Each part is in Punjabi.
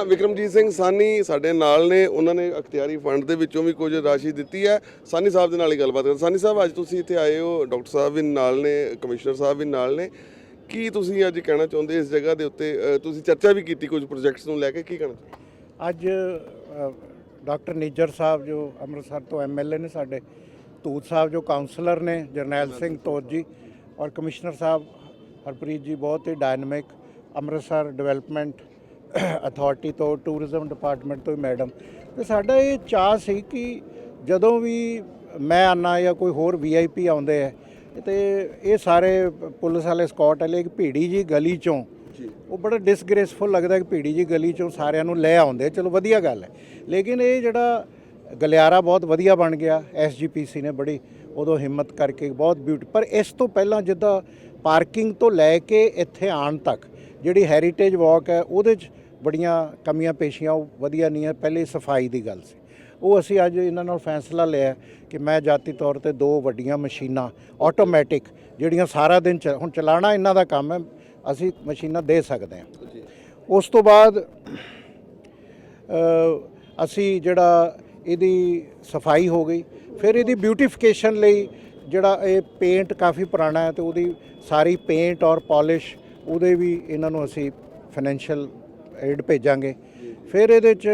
ਤਾਂ ਵਿਕਰਮਜੀਤ ਸਿੰਘ ਸਾਨੀ ਸਾਡੇ ਨਾਲ ਨੇ, ਉਹਨਾਂ ਨੇ ਅਖਤਿਆਰੀ ਫੰਡ ਦੇ ਵਿੱਚੋਂ ਵੀ ਕੁਝ ਰਾਸ਼ੀ ਦਿੱਤੀ ਹੈ। ਸਾਨੀ ਸਾਹਿਬ ਦੇ ਨਾਲ ਹੀ ਗੱਲਬਾਤ ਕਰ ਸਾਨੀ ਸਾਹਿਬ, ਅੱਜ ਤੁਸੀਂ ਇੱਥੇ ਆਏ ਹੋ, ਡਾਕਟਰ ਸਾਹਿਬ ਵੀ ਨਾਲ ਨੇ, ਕਮਿਸ਼ਨਰ ਸਾਹਿਬ ਵੀ ਨਾਲ ਨੇ। ਕੀ ਤੁਸੀਂ ਅੱਜ ਕਹਿਣਾ ਚਾਹੁੰਦੇ ਇਸ ਜਗ੍ਹਾ ਦੇ ਉੱਤੇ? ਤੁਸੀਂ ਚਰਚਾ ਵੀ ਕੀਤੀ ਕੁਝ ਪ੍ਰੋਜੈਕਟਸ ਨੂੰ ਲੈ ਕੇ, ਕੀ ਕਹਿਣਾ ਚਾਹੁੰਦੇ? ਅੱਜ ਡਾਕਟਰ ਨਿੱਜਰ ਸਾਹਿਬ ਜੋ ਅੰਮ੍ਰਿਤਸਰ ਤੋਂ ਐਮਐਲਏ ਨੇ ਸਾਡੇ, ਤੂਤ ਸਾਹਿਬ ਜੋ ਕਾਉਂਸਲਰ ਨੇ, ਜਰਨੈਲ ਸਿੰਘ ਤੋਤ ਜੀ ਔਰ ਕਮਿਸ਼ਨਰ ਸਾਹਿਬ ਹਰਪ੍ਰੀਤ ਜੀ ਬਹੁਤ ਹੀ ਡਾਇਨਾਮਿਕ ਅੰਮ੍ਰਿਤਸਰ ਡਿਵੈਲਪਮੈਂਟ ਅਥਾਰਟੀ ਤੋਂ ਟੂਰਿਜ਼ਮ ਡਿਪਾਰਟਮੈਂਟ ਤੋਂ ਮੈਡਮ। ਤੇ ਸਾਡਾ ਇਹ ਚਾਹ ਸੀ ਕਿ ਜਦੋਂ ਵੀ ਮੈਂ ਆਨਾ ਜਾਂ ਕੋਈ ਹੋਰ ਵੀਆਈਪੀ ਆਉਂਦੇ ਹੈ ਤੇ ਇਹ ਸਾਰੇ ਪੁਲਿਸ ਵਾਲੇ ਸਕਾਟ ਵਾਲੇ ਇੱਕ ਭੀੜੀ ਜੀ ਗਲੀ ਚੋਂ ਉਹ ਬੜਾ ਡਿਸਗ੍ਰੇਸਫੁਲ ਲੱਗਦਾ ਕਿ ਭੀੜੀ ਜੀ ਗਲੀ ਚੋਂ ਸਾਰਿਆਂ ਨੂੰ ਲੈ ਆਉਂਦੇ ਚਲੋ ਵਧੀਆ ਗੱਲ ਹੈ। ਲੇਕਿਨ ਇਹ ਜਿਹੜਾ ਗਲਿਆਰਾ ਬਹੁਤ ਵਧੀਆ ਬਣ ਗਿਆ ਐਸਜੀਪੀਸੀ ਨੇ ਬੜੀ ਉਦੋਂ ਹਿੰਮਤ ਕਰਕੇ ਬਹੁਤ ਬਿਊਟੀ ਪਰ ਇਸ ਤੋਂ ਪਹਿਲਾਂ ਜਿੱਦਾਂ ਪਾਰਕਿੰਗ ਤੋਂ ਲੈ ਕੇ ਇੱਥੇ ਆਉਣ ਤੱਕ ਜਿਹੜੀ ਹੈਰੀਟੇਜ ਵਾਕ ਹੈ ਉਹਦੇ 'ਚ ਬੜੀਆਂ ਕਮੀਆਂ ਪੇਸ਼ੀਆਂ ਉਹ ਵਧੀਆ ਨਹੀਂ ਹੈ ਪਹਿਲੇ ਸਫ਼ਾਈ ਦੀ ਗੱਲ ਸੀ। ਉਹ ਅਸੀਂ ਅੱਜ ਇਹਨਾਂ ਨਾਲ ਫੈਸਲਾ ਲਿਆ ਕਿ ਮੈਂ ਜਾਤੀ ਤੌਰ ਤੇ ਦੋ ਵੱਡੀਆਂ ਮਸ਼ੀਨਾਂ ਆਟੋਮੈਟਿਕ ਜਿਹੜੀਆਂ ਸਾਰਾ ਦਿਨ ਚ- ਹੁਣ ਚਲਾਉਣਾ ਇਹਨਾਂ ਦਾ ਕੰਮ ਹੈ ਅਸੀਂ ਮਸ਼ੀਨਾਂ ਦੇ ਸਕਦੇ ਹਾਂ। ਉਸ ਤੋਂ ਬਾਅਦ ਅਸੀਂ ਜਿਹੜਾ ਇਹਦੀ ਸਫ਼ਾਈ ਹੋ ਗਈ ਫਿਰ ਇਹਦੀ ਬਿਊਟੀਫਿਕੇਸ਼ਨ ਲਈ ਜਿਹੜਾ ਇਹ ਪੇਂਟ ਕਾਫੀ ਪੁਰਾਣਾ ਹੈ ਤੇ ਉਹਦੀ ਸਾਰੀ ਪੇਂਟ ਔਰ ਪਾਲਿਸ਼ ਉਹਦੇ ਵੀ ਇਹਨਾਂ ਨੂੰ ਅਸੀਂ ਫਾਈਨੈਂਸ਼ੀਅਲ ਏਡ ਭੇਜਾਂਗੇ। ਫਿਰ ਇਹਦੇ ਚ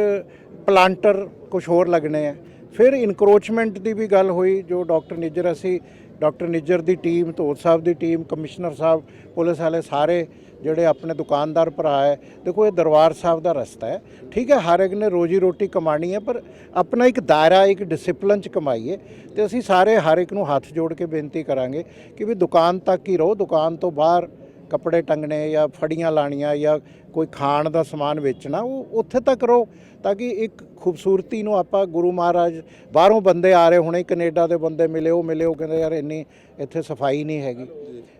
ਪਲਾਂਟਰ ਕੁਝ ਹੋਰ ਲੱਗਣੇ ਆ। ਫਿਰ ਇਨਕਰੋਚਮੈਂਟ ਦੀ ਵੀ ਗੱਲ ਹੋਈ, ਜੋ ਡਾਕਟਰ ਨਿੱਜਰ ਅਸੀਂ ਡਾਕਟਰ ਨਿੱਜਰ ਦੀ ਟੀਮ ਧੋਤ ਸਾਹਿਬ ਦੀ ਟੀਮ ਕਮਿਸ਼ਨਰ ਸਾਹਿਬ, ਪੁਲਿਸ ਵਾਲੇ ਸਾਰੇ ਜਿਹੜੇ ਆਪਣੇ ਦੁਕਾਨਦਾਰ ਭਰਾ ਹੈ, ਦੇਖੋ ਇਹ ਦਰਬਾਰ ਸਾਹਿਬ ਦਾ ਰਸਤਾ ਹੈ। ਠੀਕ ਹੈ, ਹਰ ਇੱਕ ਨੇ ਰੋਜੀ ਰੋਟੀ ਕਮਾਣੀ ਹੈ, ਪਰ ਆਪਣਾ ਇੱਕ ਦਾਇਰਾ, ਇੱਕ ਡਿਸਪਲਿਨ ਚ ਕਮਾਈਏ। ਤੇ ਅਸੀਂ ਸਾਰੇ ਹਰ ਇੱਕ ਨੂੰ ਹੱਥ ਜੋੜ ਕੇ ਬੇਨਤੀ ਕਰਾਂਗੇ ਕਿ ਵੀ ਦੁਕਾਨ ਤੱਕ ਹੀ ਰਹੋ, ਦੁਕਾਨ ਤੋਂ ਬਾਹਰ ਕੱਪੜੇ ਟੰਗਣੇ ਜਾਂ ਫੜੀਆਂ ਲਾਣੀਆਂ ਜਾਂ ਕੋਈ ਖਾਣ ਦਾ ਸਮਾਨ ਵੇਚਣਾ, ਉਹ ਉੱਥੇ ਤੱਕ ਰਹੋ ਤਾਂ ਕਿ ਇੱਕ ਖੂਬਸੂਰਤੀ ਨੂੰ ਆਪਾਂ ਗੁਰੂ ਮਹਾਰਾਜ ਬਾਹਰੋਂ ਬੰਦੇ ਆ ਰਹੇ ਹੁਣੇ, ਕੈਨੇਡਾ ਦੇ ਬੰਦੇ ਮਿਲੇ, ਉਹ ਮਿਲੇ, ਉਹ ਕਹਿੰਦੇ ਯਾਰ ਇੰਨੀ ਇੱਥੇ ਸਫ਼ਾਈ ਨਹੀਂ ਹੈਗੀ।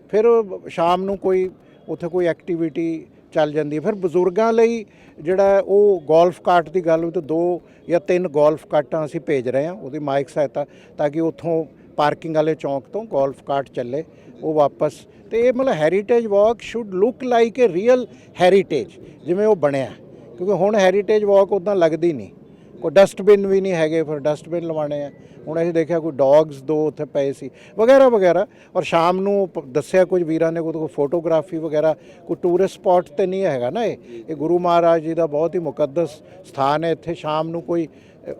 ਫਿਰ ਸ਼ਾਮ ਨੂੰ ਕੋਈ, ਉੱਥੇ ਕੋਈ ਐਕਟੀਵਿਟੀ ਚੱਲ ਜਾਂਦੀ ਫਿਰ ਬਜ਼ੁਰਗਾਂ ਲਈ ਜਿਹੜਾ ਉਹ ਗੋਲਫ ਕਾਰਟ ਦੀ ਗੱਲ ਹੋਈ ਤਾਂ ਦੋ ਜਾਂ ਤਿੰਨ ਗੋਲਫ ਕਾਰਟਾਂ ਅਸੀਂ ਭੇਜ ਰਹੇ ਹਾਂ, ਉਹਦੀ ਮਾਈਕ ਸਹਾਇਤਾ ਤਾਂ ਕਿ ਉੱਥੋਂ ਪਾਰਕਿੰਗ ਵਾਲੇ ਚੌਂਕ ਤੋਂ ਗੋਲਫ ਕਾਰਟ ਚੱਲੇ, ਉਹ ਵਾਪਸ। ਤੇ ਇਹ ਮਤਲਬ heritage walk should look like a real heritage ਜਿਵੇਂ ਉਹ ਬਣਿਆ। ਕਿਉਂਕਿ ਹੁਣ ਹੈਰੀਟੇਜ ਵਾਕ ਉਦਾਂ ਲੱਗਦੀ ਨਹੀਂ। ਕੋਈ ਡਸਟਬਿਨ ਵੀ ਨਹੀਂ ਹੈਗੇ, ਫਿਰ ਡਸਟਬਿਨ ਲਵਾਣੇ ਆ। ਹੁਣ ਅਸੀਂ ਦੇਖਿਆ ਕੋਈ ਡੌਗਸ ਦੋ ਉੱਥੇ ਪਏ ਸੀ, ਵਗੈਰਾ ਵਗੈਰਾ। ਔਰ ਸ਼ਾਮ ਨੂੰ ਪ- ਦੱਸਿਆ ਕੁਝ ਵੀਰਾਂ ਨੇ, ਕੋਈ ਫੋਟੋਗ੍ਰਾਫੀ ਵਗੈਰਾ, ਕੋਈ ਟੂਰਿਸਟ ਸਪੌਟ ਤੇ ਨਹੀਂ ਹੈਗਾ ਨਾ ਇਹ। ਇਹ ਗੁਰੂ ਮਹਾਰਾਜ ਜੀ ਦਾ ਬਹੁਤ ਹੀ ਮੁਕੱਦਸ ਸਥਾਨ ਹੈ। ਇੱਥੇ ਸ਼ਾਮ ਨੂੰ ਕੋਈ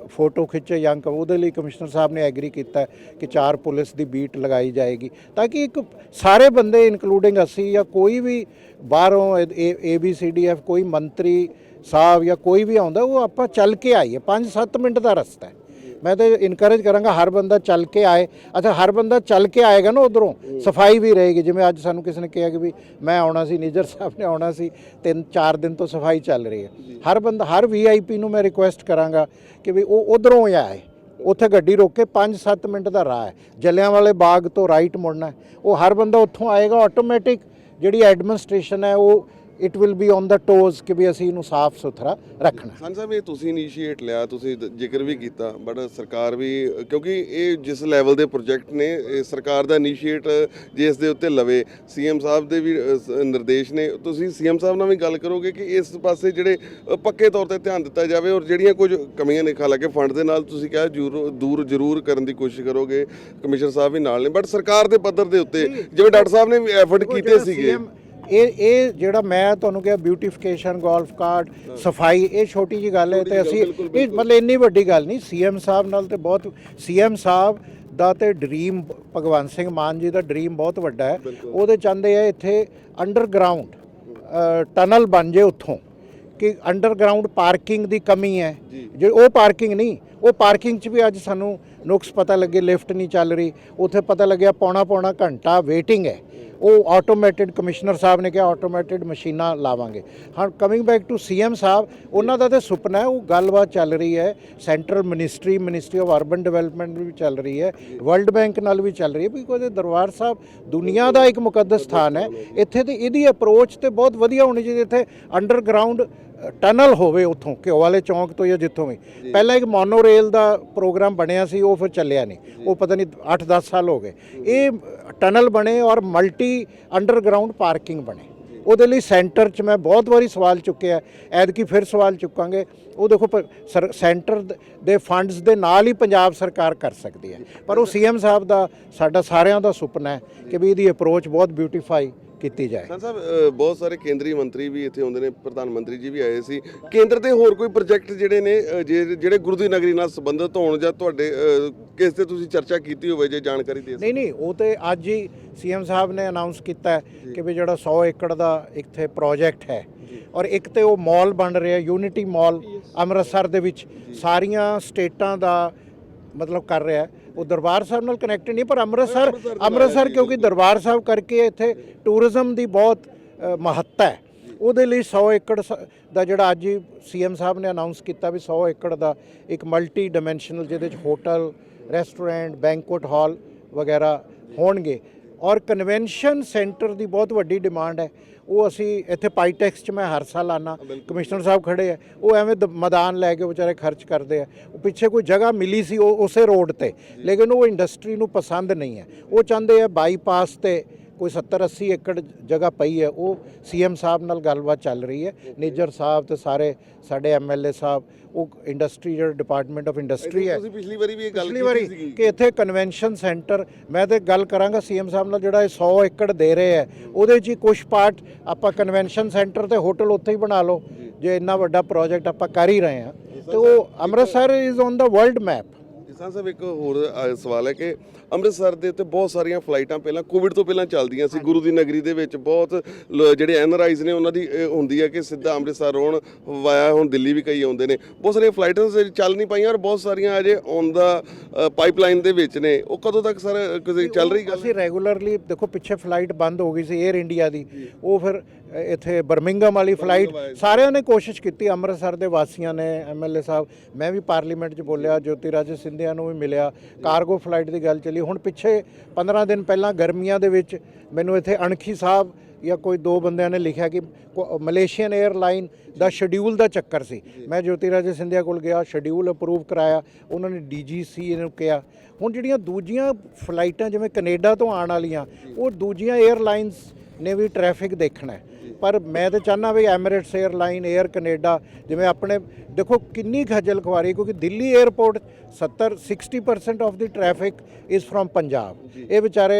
ਫੋਟੋ ਖਿੱਚੇ ਜਾਂ ਉਹਦੇ ਲਈ ਕਮਿਸ਼ਨਰ ਸਾਹਿਬ ਨੇ ਐਗਰੀ ਕੀਤਾ ਕਿ ਚਾਰ ਪੁਲਿਸ ਦੀ ਬੀਟ ਲਗਾਈ ਜਾਏਗੀ। ਤਾਂ ਕਿ ਇੱਕ ਸਾਰੇ ਬੰਦੇ ਇਨਕਲੂਡਿੰਗ ਅਸੀਂ ਜਾਂ ਕੋਈ ਵੀ ਬਾਹਰੋਂ A B C D F ਕੋਈ ਮੰਤਰੀ ਸਾਹਿਬ ਜਾਂ ਕੋਈ ਵੀ ਆਉਂਦਾ, ਉਹ ਆਪਾਂ ਚੱਲ ਕੇ ਆਈਏ। 5-7 ਮਿੰਟ ਦਾ ਰਸਤਾ ਹੈ। ਮੈਂ ਤਾਂ ਇਨਕਰੇਜ ਕਰਾਂਗਾ ਹਰ ਬੰਦਾ ਚੱਲ ਕੇ ਆਏ। ਅੱਛਾ ਹਰ ਬੰਦਾ ਚੱਲ ਕੇ ਆਏਗਾ ਨਾ ਉਧਰੋਂ ਸਫ਼ਾਈ ਵੀ ਰਹੇਗੀ। ਜਿਵੇਂ ਅੱਜ ਸਾਨੂੰ ਕਿਸੇ ਨੇ ਕਿਹਾ ਕਿ ਵੀ ਮੈਂ ਆਉਣਾ ਸੀ ਨਿਜਰ ਸਾਹਿਬ ਨੇ ਆਉਣਾ ਸੀ ਤਿੰਨ ਚਾਰ ਦਿਨ ਤੋਂ ਸਫ਼ਾਈ ਚੱਲ ਰਹੀ ਹੈ। ਹਰ ਬੰਦਾ ਹਰ ਵੀਆਈਪੀ ਨੂੰ ਮੈਂ ਰਿਕੁਐਸਟ ਕਰਾਂਗਾ ਕਿ ਵੀ ਉਹ ਉਧਰੋਂ ਆਏ। ਉੱਥੇ ਗੱਡੀ ਰੋਕ ਕੇ 5-7 ਮਿੰਟ ਦਾ ਰਾਹ ਹੈ। ਜਲਿਆਂ ਵਾਲੇ ਬਾਗ ਤੋਂ ਰਾਈਟ ਮੁੜਨਾ। ਉਹ ਹਰ ਬੰਦਾ ਉੱਥੋਂ ਆਏਗਾ ਆਟੋਮੈਟਿਕ ਜਿਹੜੀ ਐਡਮਿਨਿਸਟ੍ਰੇਸ਼ਨ ਹੈ ਉਹ it will be on the toes ਕਿ ਵੀ ਅਸੀਂ ਇਹਨੂੰ ਸਾਫ਼ ਸੁਥਰਾ ਰੱਖਣਾ। ਸਾਨੀ ਸਾਹਿਬ ਇਹ ਤੁਸੀਂ ਇਨੀਸ਼ੀਏਟ ਲਿਆ ਤੁਸੀਂ ਜ਼ਿਕਰ ਵੀ ਕੀਤਾ ਬਟ ਸਰਕਾਰ ਵੀ ਕਿਉਂਕਿ ਇਹ ਜਿਸ ਲੈਵਲ ਦੇ ਪ੍ਰੋਜੈਕਟ ਨੇ ਇਹ ਸਰਕਾਰ ਦਾ ਇਨੀਸ਼ੀਏਟ ਜੇ ਇਸ ਦੇ ਉੱਤੇ ਲਵੇ ਸੀਐਮ ਸਾਹਿਬ ਦੇ ਵੀ ਨਿਰਦੇਸ਼ ਨੇ ਤੁਸੀਂ ਸੀਐਮ ਸਾਹਿਬ ਨਾਲ ਵੀ ਗੱਲ ਕਰੋਗੇ ਕਿ ਇਸ ਪਾਸੇ ਜਿਹੜੇ ਪੱਕੇ ਤੌਰ ਤੇ ਧਿਆਨ ਦਿੱਤਾ ਜਾਵੇ ਔਰ ਜਿਹੜੀਆਂ ਕੁਝ ਕਮੀਆਂ ਨੇ ਹਾਲਾਂਕਿ ਫੰਡ ਦੇ ਨਾਲ ਤੁਸੀਂ ਕਿਹਾ ਦੂਰ ਜ਼ਰੂਰ ਕਰਨ ਦੀ ਕੋਸ਼ਿਸ਼ ਕਰੋਗੇ ਕਮਿਸ਼ਨਰ ਸਾਹਿਬ ਵੀ ਨਾਲ ਨੇ ਬਟ ਸਰਕਾਰ ਦੇ ਪੱਧਰ ਦੇ ਉੱਤੇ ਜਿਵੇਂ ਡਾਕਟਰ ਸਾਹਿਬ ਨੇ ਵੀ ਐਫਰਟ ਕੀਤੇ ਸੀਗੇ। ਇਹ ਇਹ ਜਿਹੜਾ ਮੈਂ ਤੁਹਾਨੂੰ ਕਿਹਾ ਬਿਊਟੀਫਿਕੇਸ਼ਨ ਗੋਲਫ ਕਾਰਟ ਸਫ਼ਾਈ ਇਹ ਛੋਟੀ ਜੀ ਗੱਲ ਹੈ ਤੇ ਅਸੀਂ ਇਹ ਮਤਲਬ ਇੰਨੀ ਵੱਡੀ ਗੱਲ ਨਹੀਂ ਸੀਐਮ ਸਾਹਿਬ ਨਾਲ ਤੇ ਬਹੁਤ ਸੀਐਮ ਸਾਹਿਬ ਦਾ ਤੇ ਡ੍ਰੀਮ ਭਗਵੰਤ ਸਿੰਘ ਮਾਨ ਜੀ ਦਾ ਡ੍ਰੀਮ ਬਹੁਤ ਵੱਡਾ ਹੈ। ਉਹਦੇ ਚਾਹੁੰਦੇ ਆ ਇੱਥੇ ਅੰਡਰਗਰਾਉਂਡ ਟਨਲ ਬਣ ਜੇ ਉੱਥੋਂ ਕਿ ਅੰਡਰਗਰਾਉਂਡ ਪਾਰਕਿੰਗ ਦੀ ਕਮੀ ਹੈ। ਜੇ। ਉਹ ਪਾਰਕਿੰਗ ਨਹੀਂ ਉਹ ਪਾਰਕਿੰਗ 'ਚ ਵੀ ਅੱਜ ਸਾਨੂੰ ਨੁਕਸ ਪਤਾ ਲੱਗੇ ਲਿਫਟ ਨਹੀਂ ਚੱਲ ਰਹੀ ਉੱਥੇ ਪਤਾ ਲੱਗਿਆ ਪੌਣਾ ਪੌਣਾ ਘੰਟਾ ਵੇਟਿੰਗ ਹੈ। ਉਹ ਆਟੋਮੈਟਿਡ ਕਮਿਸ਼ਨਰ ਸਾਹਿਬ ਨੇ ਕਿਹਾ ਆਟੋਮੈਟਿਡ ਮਸ਼ੀਨਾਂ ਲਾਵਾਂਗੇ। ਹਾਂ coming back to CM Sahib, ਉਹਨਾਂ ਦਾ ਤਾਂ ਸੁਪਨਾ ਹੈ, ਉਹ ਗੱਲਬਾਤ ਚੱਲ ਰਹੀ ਹੈ। Central ministry ministry of urban development ਵੀ ਚੱਲ ਰਹੀ ਹੈ। ਵਰਲਡ ਬੈਂਕ ਨਾਲ ਵੀ ਚੱਲ ਰਹੀ ਹੈ ਬਿਕੋਜ਼ ਇਹ ਦਰਬਾਰ ਸਾਹਿਬ ਦੁਨੀਆ ਦਾ ਇੱਕ ਮੁਕੱਦਸ ਸਥਾਨ ਹੈ। ਇੱਥੇ ਤੇ ਇਹਦੀ ਅਪਰੋਚ ਤੇ ਬਹੁਤ ਵਧੀਆ ਹੋਣੀ ਚਾਹੀਦੀ ਇੱਥੇ ਅੰਡਰਗਰਾਉਂਡ ਟਨਲ ਹੋਵੇ ਉੱਥੋਂ ਘਿਓ ਵਾਲੇ ਚੌਂਕ ਤੋਂ ਜਾਂ ਜਿੱਥੋਂ ਵੀ। ਪਹਿਲਾਂ ਇੱਕ ਮੋਨੋ ਰੇਲ ਦਾ ਪ੍ਰੋਗਰਾਮ ਬਣਿਆ ਸੀ ਉਹ ਫਿਰ ਚੱਲਿਆ ਨਹੀਂ। ਉਹ ਪਤਾ ਨਹੀਂ 8-10 ਸਾਲ ਹੋ ਗਏ। ਇਹ ਟਨਲ ਬਣੇ ਔਰ ਮਲਟੀ ਅੰਡਰਗਰਾਉਂਡ ਪਾਰਕਿੰਗ ਬਣੇ। ਉਹਦੇ ਲਈ ਸੈਂਟਰ 'ਚ ਮੈਂ ਬਹੁਤ ਵਾਰੀ ਸਵਾਲ ਚੁੱਕਿਆ ਐਤਕੀ ਫਿਰ ਸਵਾਲ ਚੁੱਕਾਂਗੇ। ਉਹ ਦੇਖੋ ਸੈਂਟਰ ਦੇ ਫੰਡਸ ਦੇ ਨਾਲ ਹੀ ਪੰਜਾਬ ਸਰਕਾਰ ਕਰ ਸਕਦੀ ਹੈ। ਪਰ ਉਹ ਸੀਐਮ ਸਾਹਿਬ ਦਾ ਸਾਡਾ ਸਾਰਿਆਂ ਦਾ ਸੁਪਨਾ ਹੈ ਕਿ ਵੀ ਇਹਦੀ ਅਪਰੋਚ ਬਹੁਤ ਬਿਊਟੀਫਾਈ ਕੀਤੀ ਜਾਏ। ਸਰ ਸਾਹਿਬ ਬਹੁਤ ਸਾਰੇ ਕੇਂਦਰੀ ਮੰਤਰੀ ਵੀ ਇੱਥੇ ਆਉਂਦੇ ਨੇ ਪ੍ਰਧਾਨ ਮੰਤਰੀ ਜੀ ਵੀ ਆਏ ਸੀ। ਕੇਂਦਰ ਦੇ ਹੋਰ ਕੋਈ ਪ੍ਰੋਜੈਕਟ ਜਿਹੜੇ ਨੇ ਜਿਹੜੇ ਗੁਰੂ ਦੀ ਨਗਰੀ ਨਾਲ ਸੰਬੰਧਿਤ ਹੋਣ ਜਾਂ ਤੁਹਾਡੇ ਕਿਸ ਤੇ ਤੁਸੀਂ ਚਰਚਾ ਕੀਤੀ ਹੋਵੇ ਜੇ ਜਾਣਕਾਰੀ ਦੇ ਨਹੀਂ ਨਹੀਂ ਉਹ ਤੇ ਅੱਜ ਹੀ ਸੀਐਮ ਸਾਹਿਬ ਨੇ ਅਨਾਉਂਸ ਕੀਤਾ ਕਿ ਵੀ ਜਿਹੜਾ 100 ਏਕੜ ਦਾ ਇੱਥੇ ਪ੍ਰੋਜੈਕਟ ਹੈ। ਔਰ ਇੱਕ ਤੇ ਉਹ ਮਾਲ ਬਣ ਰਿਹਾ ਯੂਨਿਟੀ ਮਾਲ ਅੰਮ੍ਰਿਤਸਰ ਦੇ ਵਿੱਚ ਸਾਰੀਆਂ ਸਟੇਟਾਂ ਦਾ ਮਤਲਬ ਕਰ ਰਿਹਾ। ਉਹ ਦਰਬਾਰ ਸਾਹਿਬ ਨਾਲ ਕਨੈਕਟ ਨਹੀਂ, ਪਰ ਅੰਮ੍ਰਿਤਸਰ ਅੰਮ੍ਰਿਤਸਰ ਕਿਉਂਕਿ ਦਰਬਾਰ ਸਾਹਿਬ ਕਰਕੇ ਇੱਥੇ ਟੂਰਿਜ਼ਮ ਦੀ ਬਹੁਤ ਮਹੱਤਤਾ ਹੈ। ਉਹਦੇ ਲਈ 100 ਏਕੜ ਸ- ਦਾ ਜਿਹੜਾ ਅੱਜ ਹੀ ਸੀਐਮ ਸਾਹਿਬ ਨੇ ਅਨਾਉਂਸ ਕੀਤਾ ਵੀ 100 ਏਕੜ ਦਾ ਇੱਕ ਮਲਟੀ ਡਾਈਮੈਂਸ਼ਨਲ ਜਿਹਦੇ ਚ ਹੋਟਲ ਰੈਸਟੋਰੈਂਟ ਬੈਂਕੁਏਟ ਹਾਲ ਵਗੈਰਾ ਹੋਣਗੇ। ਔਰ ਕਨਵੈਨਸ਼ਨ ਸੈਂਟਰ ਦੀ ਬਹੁਤ ਵੱਡੀ ਡਿਮਾਂਡ ਹੈ। ਉਹ ਅਸੀਂ ਇੱਥੇ ਪਾਈਟੈਕਸ 'ਚ ਮੈਂ ਹਰ ਸਾਲ ਆਨਾ। ਕਮਿਸ਼ਨਰ ਸਾਹਿਬ ਖੜੇ ਆ। ਉਹ ਐਵੇਂ ਮੈਦਾਨ ਲੈ ਕੇ ਵਿਚਾਰੇ ਖਰਚ ਕਰਦੇ ਆ। ਉਹ ਪਿੱਛੇ ਕੋਈ ਜਗ੍ਹਾ ਮਿਲੀ ਸੀ ਉਹ ਉਸੇ ਰੋਡ ਤੇ। ਲੇਕਿਨ ਉਹ ਇੰਡਸਟਰੀ ਨੂੰ ਪਸੰਦ ਨਹੀਂ ਹੈ। ਉਹ ਚਾਹੁੰਦੇ ਆ ਬਾਈਪਾਸ ਤੇ ਕੋਈ 70 80 ਏਕੜ ਜਗ੍ਹਾ ਪਈ ਹੈ ਉਹ ਸੀਐਮ ਸਾਹਿਬ ਨਾਲ ਗੱਲਬਾਤ ਚੱਲ ਰਹੀ ਹੈ। ਨਿੱਜਰ ਸਾਹਿਬ ਤੇ ਸਾਰੇ ਸਾਡੇ ਐਮਐਲਏ ਸਾਹਿਬ ਉਹ ਇੰਡਸਟਰੀ ਜਿਹੜਾ ਡਿਪਾਰਟਮੈਂਟ ਆਫ ਇੰਡਸਟਰੀ ਹੈ। ਤੁਸੀਂ ਪਿਛਲੀ ਵਾਰੀ ਵੀ ਇਹ ਗੱਲ ਕੀਤੀ ਸੀਗੀ। ਕਿ ਇੱਥੇ ਕਨਵੈਨਸ਼ਨ ਸੈਂਟਰ ਮੈਂ ਤੇ ਗੱਲ ਕਰਾਂਗਾ ਸੀਐਮ ਸਾਹਿਬ ਨਾਲ ਜਿਹੜਾ ਇਹ 100 ਏਕੜ ਦੇ ਰਹੇ ਹੈ ਉਹਦੇ 'ਚ ਹੀ ਕੁਝ ਪਾਰਟ ਆਪਾਂ ਕਨਵੈਨਸ਼ਨ ਸੈਂਟਰ ਤੇ ਹੋਟਲ ਉੱਥੇ ਹੀ ਬਣਾ ਲਓ। ਜੇ। ਇੰਨਾ ਵੱਡਾ ਪ੍ਰੋਜੈਕਟ ਆਪਾਂ ਕਰ ਹੀ ਰਹੇ ਹਾਂ। ਤੇ ਉਹ Amritsar is on the world map ਜਿਸਾਂ Sahib ਇੱਕ ਹੋਰ ਅ, ਸਵਾਲ ਹੈ ਕਿ ਅੰਮ੍ਰਿਤਸਰ ਦੇ ਉੱਤੇ ਬਹੁਤ ਸਾਰੀਆਂ ਫਲਾਈਟਾਂ ਪਹਿਲਾਂ ਕੋਵਿਡ ਤੋਂ ਪਹਿਲਾਂ ਚੱਲਦੀਆਂ ਸੀ ਗੁਰੂ ਦੀ ਨਗਰੀ ਦੇ ਵਿੱਚ ਬਹੁਤ ਲ- ਜਿਹੜੇ ਐਨਆਰਆਈਜ਼ ਨੇ ਉਹਨਾਂ ਦੀ ਅ, ਹੁੰਦੀ ਹੈ ਕਿ ਸਿੱਧਾ ਅੰਮ੍ਰਿਤਸਰ ਆਉਣ ਵਾਇਆ ਹੁਣ ਦਿੱਲੀ ਵੀ ਕਈ ਆਉਂਦੇ ਨੇ। ਬਹੁਤ ਸਾਰੀਆਂ ਫਲਾਈਟਾਂ ਸ- ਚੱਲ ਨਹੀਂ ਪਾਈਆਂ ਔਰ ਬਹੁਤ ਸਾਰੀਆਂ ਅਜੇ ਔਨ ਦਾ ਪਾਈਪਲਾਈਨ ਦੇ ਵਿੱਚ ਨੇ। ਉਹ ਕਦੋਂ ਤੱਕ ਸਰ ਕਿਸੇ ਚੱਲ ਰਹੀ ਗੱਲ ਅਸੀਂ ਰੈਗੂਲਰਲੀ ਦੇਖੋ ਪਿੱਛੇ ਫਲਾਈਟ ਬੰਦ ਹੋ ਗਈ ਸੀ 에ਅਰ ਇੰਡੀਆ ਦੀ। ਉਹ ਫਿਰ ਇੱਥੇ ਬਰਮਿੰਗਮ ਵਾਲੀ ਫਲਾਈਟ ਸਾਰਿਆਂ ਨੇ ਕੋਸ਼ਿਸ਼ ਕੀਤੀ ਅੰਮ੍ਰਿਤਸਰ ਦੇ ਵਾਸੀਆਂ ਨੇ ਐਮਐਲਏ ਸਾਹਿਬ ਮੈਂ ਵੀ ਪਾਰਲੀਮੈਂਟ 'ਚ ਬੋਲਿਆ ਜੋਤੀ ਰਾਜੇ ਸਿੰਧਿਆ ਨੂੰ ਵੀ ਮਿਲਿਆ ਕਾਰਗੋ ਫਲਾਈਟ ਦੀ ਗੱਲ ਚੱਲੀ। ਹੁਣ ਪਿੱਛੇ 15 ਦਿਨ ਪਹਿਲਾਂ ਗਰਮੀਆਂ ਦੇ ਵਿੱਚ ਮੈਨੂੰ ਇੱਥੇ ਅਣਖੀ ਸਾਹਿਬ ਜਾਂ ਕੋਈ ਦੋ ਬੰਦਿਆਂ ਨੇ ਲਿਖਿਆ ਕਿ ਮਲੇਸ਼ੀਅਨ 에ਅਰਲਾਈਨ ਦਾ ਸ਼ਡਿਊਲ ਦਾ ਚੱਕਰ ਸੀ। ਮੈਂ ਜੋਤੀ ਰਾਜੇ ਸਿੰਧਿਆ ਕੋਲ ਗਿਆ ਸ਼ਡਿਊਲ ਅਪਰੂਵ ਕਰਾਇਆ ਉਹਨਾਂ ਨੇ ਡੀਜੀਸੀ ਨੂੰ ਕਿਹਾ। ਹੁਣ ਜਿਹੜੀਆਂ ਦੂਜੀਆਂ ਫਲਾਈਟਾਂ ਜਿਵੇਂ ਕੈਨੇਡਾ ਤੋਂ ਆਉਣ ਵਾਲੀਆਂ ਉਹ ਦੂਜੀਆਂ 에ਅਰਲਾਈਨਸ ਨੇ ਵੀ ਟ੍ਰੈਫਿਕ ਦੇਖਣਾ ਹੈ। ਪਰ ਮੈਂ ਤਾਂ ਚਾਹਨਾ ਵੀ ਐਮੀਰੇਟਸ 에ਅਰਲਾਈਨ 에ਅਰ ਕੈਨੇਡਾ ਜਿਵੇਂ ਆਪਣੇ ਦੇਖੋ ਕਿੰਨੀ ਖੱਜਲ ਖਵਾਰੀ ਕਿਉਂਕਿ Delhi airport 70 60% of the traffic is from Punjab ਇਹ ਵਿਚਾਰੇ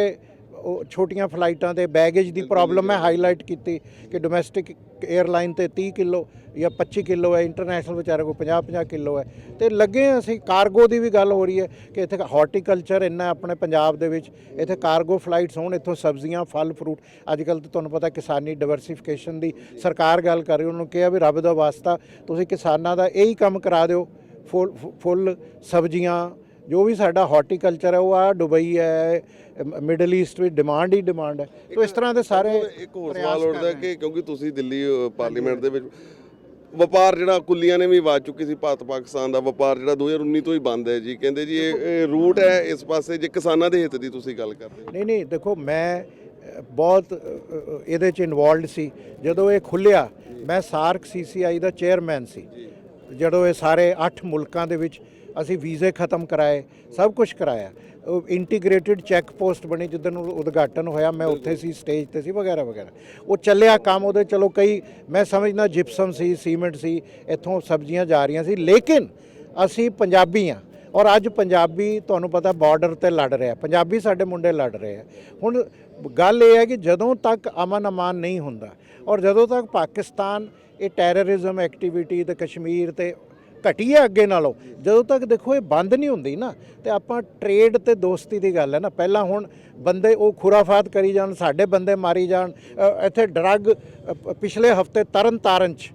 ਉਹ ਛੋਟੀਆਂ ਫਲਾਈਟਾਂ ਤੇ ਬੈਗੇਜ ਦੀ ਪ੍ਰੋਬਲਮ ਮੈਂ ਹਾਈਲਾਈਟ ਕੀਤੀ ਕਿ ਡੋਮੈਸਟਿਕ 에ਅਰਲਾਈਨ ਤੇ 30 ਕਿਲੋ ਜਾਂ 25 ਕਿਲੋ ਹੈ ਇੰਟਰਨੈਸ਼ਨਲ ਵਿਚਾਰੇ ਕੋਲ 50 50 ਕਿਲੋ ਹੈ। ਤੇ ਲੱਗੇ ਅਸੀਂ ਕਾਰਗੋ ਦੀ ਵੀ ਗੱਲ ਹੋ ਰਹੀ ਹੈ ਕਿ ਇੱਥੇ ਹਾਰਟੀਕਲਚਰ ਇੰਨਾ ਆਪਣੇ ਪੰਜਾਬ ਦੇ ਵਿੱਚ ਇੱਥੇ ਕਾਰਗੋ ਫਲਾਈਟਸ ਹੋਣ ਇੱਥੋਂ ਸਬਜ਼ੀਆਂ ਫਲ ਫਰੂਟ ਅੱਜ ਕੱਲ ਤਾਂ ਤੁਹਾਨੂੰ ਪਤਾ ਕਿਸਾਨੀ ਡਿਵਰਸਿਫਿਕੇਸ਼ਨ ਦੀ ਸਰਕਾਰ ਗੱਲ ਕਰ ਰਹੀ ਉਹਨਾਂ ਨੂੰ ਕਿਹਾ ਵੀ ਰੱਬ ਦਾ ਵਾਸਤਾ ਤੁਸੀਂ ਕਿਸਾਨਾਂ ਦਾ ਇਹੀ ਕੰਮ ਕਰਾ ਦਿਓ ਫੁੱਲ ਸਬਜ਼ੀਆਂ ਜੋ ਵੀ ਸਾਡਾ ਹਾਰਟੀਕਲਚਰ ਹੈ ਉਹ ਆ ਦੁਬਈ ਹੈ ਮਿਡਲ ਈਸਟ ਵਿੱਚ ਡਿਮਾਂਡ ਹੀ ਡਿਮਾਂਡ ਹੈ। ਤੋ ਇਸ ਤਰ੍ਹਾਂ ਦੇ ਸਾਰੇ ਇੱਕ ਹੋਰ ਸਵਾਲ ਉੱਠਦਾ ਕਿ ਕਿਉਂਕਿ ਤੁਸੀਂ ਦਿੱਲੀ ਪਾਰਲੀਮੈਂਟ ਦੇ ਵਿੱਚ ਵਪਾਰ ਜਿਹੜਾ ਕੁੱਲੀਆਂ ਨੇ ਵੀ ਆਵਾਜ਼ ਚੁੱਕੀ ਸੀ ਭਾਰਤ ਪਾਕਿਸਤਾਨ ਦਾ ਵਪਾਰ ਜਿਹੜਾ 2019 ਤੋਂ ਹੀ ਬੰਦ ਹੈ ਜੀ। ਕਹਿੰਦੇ ਜੀ ਇਹ ਰੂਟ ਹੈ ਇਸ ਪਾਸੇ ਜੇ ਕਿਸਾਨਾਂ ਦੇ ਹਿੱਤ ਦੀ ਤੁਸੀਂ ਗੱਲ ਕਰਦੇ ਨਹੀਂ ਨਹੀਂ ਦੇਖੋ ਮੈਂ ਬਹੁਤ ਇਹਦੇ ਚ ਇਨਵੋਲਡ ਸੀ। ਜਦੋਂ ਇਹ ਖੁੱਲਿਆ ਮੈਂ ਸਾਰਕ ਸੀਸੀਆਈ ਦਾ ਚੇਅਰਮੈਨ ਸੀ। ਜਦੋਂ ਇਹ ਸਾਰੇ 8 ਮੁਲਕਾਂ ਦੇ ਵਿੱਚ ਅਸੀਂ ਵੀਜ਼ੇ ਖਤਮ ਕਰਾਏ, ਸਭ ਕੁਝ ਕਰਾਇਆ। ਇੰਟੀਗ੍ਰੇਟਿਡ ਚੈੱਕ ਪੋਸਟ ਬਣੀ ਜਿੱਦਣ ਉਹ ਉਦਘਾਟਨ ਹੋਇਆ, ਮੈਂ ਉੱਥੇ ਸੀ ਸਟੇਜ ਤੇ ਸੀ ਵਗੈਰਾ ਵਗੈਰਾ। ਉਹ ਚੱਲਿਆ ਕੰਮ ਉਹਦੇ, ਚਲੋ ਕਈ, ਮੈਂ ਸਮਝਦਾ ਜਿਪਸਮ ਸੀ ਸੀਮੈਂਟ ਸੀ, ਇੱਥੋਂ ਸਬਜ਼ੀਆਂ ਜਾ ਰਹੀਆਂ ਸੀ, ਲੇਕਿਨ ਅਸੀਂ ਪੰਜਾਬੀ ਆ। ਔਰ ਅੱਜ ਪੰਜਾਬੀ, ਤੁਹਾਨੂੰ ਪਤਾ ਬਾਰਡਰ ਤੇ ਲੜ ਰਿਹਾ, ਪੰਜਾਬੀ ਸਾਡੇ ਮੁੰਡੇ ਲੜ ਰਹੇ ਆ। ਹੁਣ ਗੱਲ ਇਹ ਹੈ ਕਿ ਜਦੋਂ ਤੱਕ ਅਮਨ ਅਮਾਨ ਨਹੀਂ ਹੁੰਦਾ, ਔਰ ਜਦੋਂ ਤੱਕ ਪਾਕਿਸਤਾਨ ਇਹ ਟੈਰਰਿਜ਼ਮ ਐਕਟੀਵਿਟੀ ਤੇ ਕਸ਼ਮੀਰ ਤੇ ਘਟੀ ਹੈ ਅੱਗੇ ਨਾਲੋਂ। ਜਦੋਂ ਤੱਕ ਦੇਖੋ ਇਹ ਬੰਦ ਨਹੀਂ ਹੁੰਦੀ ਨਾ ਤੇ ਆਪਾਂ ਟ੍ਰੇਡ ਤੇ ਦੋਸਤੀ ਦੀ ਗੱਲ ਹੈ ਨਾ। ਪਹਿਲਾਂ ਹੁਣ ਬੰਦੇ ਉਹ ਖੁਰਾਫਾਤ ਕਰੀ ਜਾਣ ਸਾਡੇ ਬੰਦੇ ਮਾਰੀ ਜਾਣ। ਇੱਥੇ ਡਰੱਗ ਪਿਛਲੇ ਹਫ਼ਤੇ ਤਰਨ ਤਾਰਨ ਚ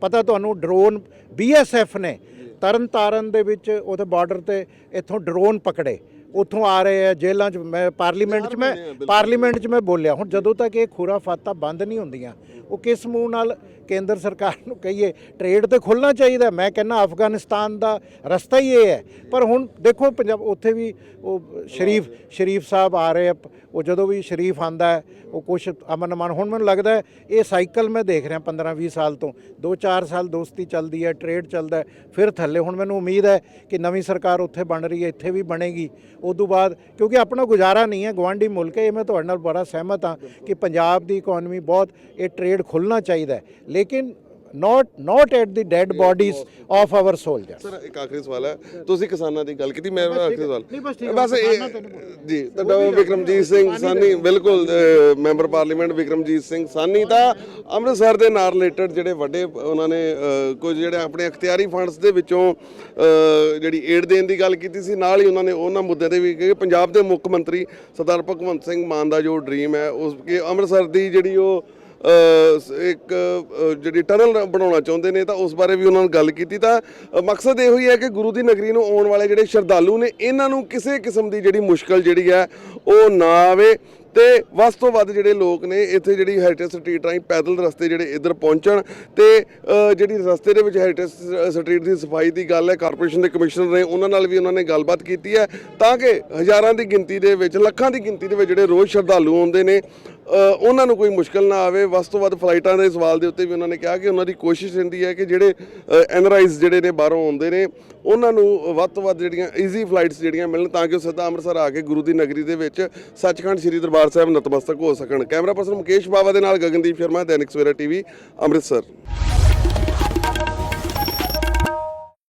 ਪਤਾ ਤੁਹਾਨੂੰ ਡਰੋਨ ਬੀਐਸਐਫ ਨੇ ਤਰਨ ਤਾਰਨ ਦੇ ਵਿੱਚ ਉਹਦੇ ਬਾਰਡਰ ਤੇ ਇੱਥੋਂ ਡਰੋਨ ਪਕੜੇ। ਉੱਥੋਂ ਆ ਰਹੇ ਆ ਜੇਲ੍ਹਾਂ 'ਚ ਮੈਂ ਪਾਰਲੀਮੈਂਟ 'ਚ ਮੈਂ ਪਾਰਲੀਮੈਂਟ 'ਚ ਮੈਂ ਬੋਲਿਆ ਹੁਣ ਜਦੋਂ ਤੱਕ ਇਹ ਖੁਰਾਫਾਤਾਂ ਬੰਦ ਨਹੀਂ ਹੁੰਦੀਆਂ ਉਹ ਕਿਸ ਮੂੰਹ ਨਾਲ ਕੇਂਦਰ ਸਰਕਾਰ ਨੂੰ ਕਹੀਏ ਟ੍ਰੇਡ ਤੇ ਖੁੱਲਣਾ ਚਾਹੀਦਾ ਮੈਂ ਕਹਿੰਦਾ ਅਫਗਾਨਿਸਤਾਨ ਦਾ ਰਸਤਾ ਹੀ ਇਹ ਹੈ। ਪਰ ਹੁਣ ਦੇਖੋ ਪੰਜਾਬ, ਉੱਥੇ ਵੀ ਉਹ ਸ਼ਰੀਫ ਸ਼ਰੀਫ ਸਾਹਿਬ ਆ ਰਹੇ ਆ। ਉਹ ਜਦੋਂ ਵੀ ਸ਼ਰੀਫ ਆਂਦਾ ਹੈ, ਉਹ ਕੁਛ ਅਮਨ ਅਮਨ, ਹੁਣ ਮੈਨੂੰ ਲੱਗਦਾ ਇਹ ਸਾਈਕਲ ਮੈਂ ਦੇਖ ਰਿਹਾ 15 20 ਸਾਲ ਤੋਂ। 2-4 ਸਾਲ ਦੋਸਤੀ ਚੱਲਦੀ ਹੈ ਟ੍ਰੇਡ ਚੱਲਦਾ ਫਿਰ ਥੱਲੇ ਹੁਣ ਮੈਨੂੰ ਉਮੀਦ ਹੈ ਕਿ ਨਵੀਂ ਸਰਕਾਰ ਉੱਥੇ ਬਣ ਰਹੀ ਹੈ, ਇੱਥੇ ਵੀ ਬਣੇਗੀ। ਉਸ ਤੋਂ ਬਾਅਦ ਕਿਉਂਕਿ ਆਪਣਾ ਗੁਜ਼ਾਰਾ ਨਹੀਂ ਹੈ ਗਵਾਂਢੀ ਮੁਲਕ ਹੈ, ਇਹ ਮੈਂ ਤੁਹਾਡੇ ਨਾਲ ਬੜਾ ਸਹਿਮਤ ਹਾਂ ਕਿ ਪੰਜਾਬ ਦੀ ਇਕਨੋਮੀ ਬਹੁਤ, ਇਹ ਟ੍ਰੇਡ ਖੁੱਲਣਾ ਚਾਹੀਦਾ ਲੇਕਿਨ not not at the dead bodies of our soldiers sir ਇੱਕ ਆਖਰੀ ਸਵਾਲ ਹੈ। ਤੁਸੀਂ ਕਿਸਾਨਾਂ ਦੀ ਗੱਲ ਕੀਤੀ ਮੇਰਾ ਆਖਰੀ ਸਵਾਲ। ਨਹੀਂ, ਬਸ ਜੀ ਤੁਹਾਡਾ ਵਿਕਰਮਜੀਤ ਸਿੰਘ ਸਾਨੀ ਬਿਲਕੁਲ ਮੈਂਬਰ ਪਾਰਲੀਮੈਂਟ ਵਿਕਰਮਜੀਤ ਸਿੰਘ ਸਾਨੀ ਤਾਂ ਅੰਮ੍ਰਿਤਸਰ ਦੇ ਨਾਲ ਰਿਲੇਟਡ ਜਿਹੜੇ ਵੱਡੇ ਉਹਨਾਂ ਨੇ ਕੁਝ ਜਿਹੜੇ ਆਪਣੇ ਅਖਤਿਆਰੀ ਫੰਡਸ ਦੇ ਵਿੱਚੋਂ ਜਿਹੜੀ ਏਡ ਦੇਣ ਦੀ ਗੱਲ ਕੀਤੀ ਸੀ ਨਾਲ ਹੀ ਉਹਨਾਂ ਨੇ ਉਹਨਾਂ ਮੁੱਦਿਆਂ ਤੇ ਵੀ ਕਿ ਪੰਜਾਬ ਦੇ ਮੁੱਖ ਮੰਤਰੀ ਸਰਦਾਰ ਭਗਵੰਤ ਸਿੰਘ ਮਾਨ ਦਾ ਜੋ ਡ੍ਰੀਮ ਹੈ ਉਸ ਕਿ ਅੰਮ੍ਰਿਤਸਰ ਦੀ ਜਿਹੜੀ ਉਹ ਇੱਕ ਜਿਹੜੀ ਟਨਲ ਬਣਾਉਣਾ ਚਾਹੁੰਦੇ ਨੇ, ਤਾਂ ਉਸ ਬਾਰੇ ਵੀ ਉਹਨਾਂ ਨਾਲ ਗੱਲ ਕੀਤੀ। ਤਾਂ ਮਕਸਦ ਇਹੋ ਹੀ ਹੈ ਕਿ ਗੁਰੂ ਦੀ ਨਗਰੀ ਨੂੰ ਆਉਣ ਵਾਲੇ ਜਿਹੜੇ ਸ਼ਰਧਾਲੂ ਨੇ, ਇਹਨਾਂ ਨੂੰ ਕਿਸੇ ਕਿਸਮ ਦੀ ਜਿਹੜੀ ਮੁਸ਼ਕਲ ਜਿਹੜੀ ਹੈ, ਉਹ ਨਾ ਆਵੇ। ਤੇ ਵੱਧ ਤੋਂ ਵੱਧ ਜਿਹੜੇ ਲੋਕ ਨੇ, ਇੱਥੇ ਜਿਹੜੀ ਹੈਰੀਟੇਜ ਸਟਰੀਟ ਰਾਹੀਂ ਪੈਦਲ ਰਸਤੇ ਜਿਹੜੇ ਇੱਧਰ ਪਹੁੰਚਣ ਤੇ ਜਿਹੜੀ ਰਸਤੇ ਦੇ ਵਿੱਚ ਹੈਰੀਟੇਜ ਸਟਰੀਟ ਦੀ ਸਫ਼ਾਈ ਦੀ ਗੱਲ ਹੈ ਕਾਰਪੋਰੇਸ਼ਨ ਦੇ ਕਮਿਸ਼ਨਰ ਨੇ ਉਹਨਾਂ ਨਾਲ ਵੀ ਉਹਨਾਂ ਨੇ ਗੱਲਬਾਤ ਕੀਤੀ ਹੈ, ਤਾਂ ਕਿ ਹਜ਼ਾਰਾਂ ਦੀ ਗਿਣਤੀ ਦੇ ਵਿੱਚ, ਲੱਖਾਂ ਦੀ ਗਿਣਤੀ ਦੇ ਵਿੱਚ ਜਿਹੜੇ ਰੋਜ਼ ਸ਼ਰਧਾਲੂ ਆਉਂਦੇ ਨੇ ਉਹਨਾਂ ਨੂੰ ਕੋਈ ਮੁਸ਼ਕਲ ਨਾ ਆਵੇ। ਵੱਧ ਤੋਂ ਵੱਧ ਫਲਾਈਟਾਂ ਦੇ ਸਵਾਲ ਦੇ ਉੱਤੇ ਵੀ ਉਹਨਾਂ ਨੇ ਕਿਹਾ ਕਿ ਉਹਨਾਂ ਦੀ ਕੋਸ਼ਿਸ਼ ਰਹਿੰਦੀ ਹੈ ਕਿ ਜਿਹੜੇ ਐਨਆਰਆਈਜ਼ ਜਿਹੜੇ ਨੇ ਬਾਹਰੋਂ ਆਉਂਦੇ ਨੇ, ਉਹਨਾਂ ਨੂੰ ਵੱਧ ਤੋਂ ਵੱਧ ਜਿਹੜੀਆਂ ਈਜ਼ੀ ਫਲਾਈਟਸ ਜਿਹੜੀਆਂ ਮਿਲਣ ਤਾਂ ਕਿ ਉਹ ਸਿੱਧਾ ਅੰਮ੍ਰਿਤਸਰ ਆ ਕੇ ਗੁਰੂ ਦੀ ਨਗਰੀ ਦੇ ਵਿੱਚ ਸੱਚਖੰਡ ਸ੍ਰੀ ਦਰਬਾਰ ਸਾਹਿਬ ਨਤਮਸਤਕ ਹੋ ਸਕਣ। ਕੈਮਰਾ ਪਰਸਨ ਮੁਕੇਸ਼ ਬਾਵਾ ਦੇ ਨਾਲ ਗਗਨਦੀਪ ਸ਼ਰਮਾ, ਦੈਨਿਕ ਸਵੇਰਾ ਟੀਵੀ, ਅੰਮ੍ਰਿਤਸਰ।